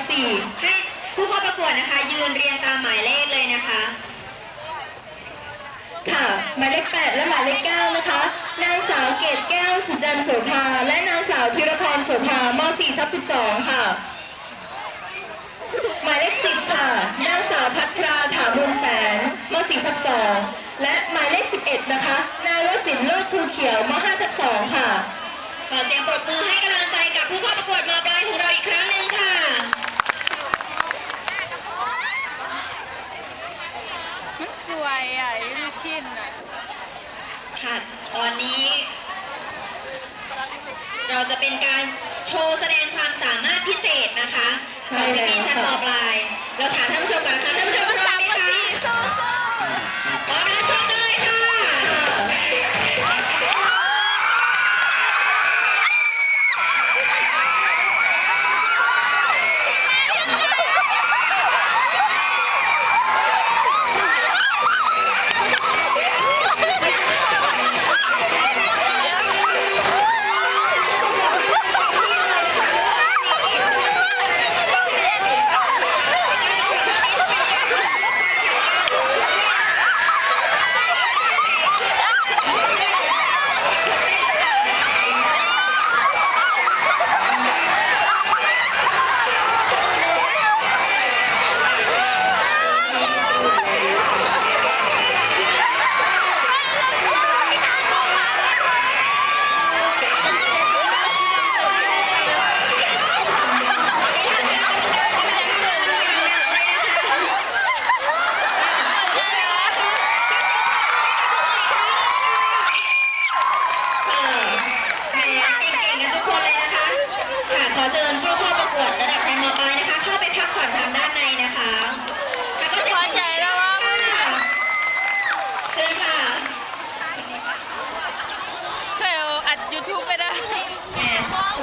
ับ4ให้ผู้เข้าประกวดนะคะ ยืนเรียงตามหมายเลขเลยนะคะ ค่ะ หมายเลข8และหมายเลข9นะคะ นางสาวเกตแก้วสุจันโสภา และนางสาวพิรพรโสภาม4ทับ12 ค่ะ หมายเลข10ค่ะ นางสาวพัทราถาบุญแสนม4ทับ2และหมายเลข11นะคะ นายวสินทร์เลิศภูเขียวม5ทับ2ค่ะ ขอเสียงปรบมือให้กำลังใจกับผู้เข้าประกวดมาปลายของเราอีกครั้งหนึ่งค่ะ มัน สวยอะลูกชิ้นอะ ค่ะ ตอนนี้ เราจะเป็นการโชว์แสดงความสามารถพิเศษนะคะใช่ของแล้วพี่ๆชั้นค่ะมปลาย เราถามท่านผู้ชมก่อนนะคะท่านผู้ชมพภาร้อษามไหมภาคะ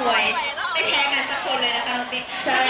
วยไม่แพ้กันสักคนเลยนะคะน้องติ๊กใช่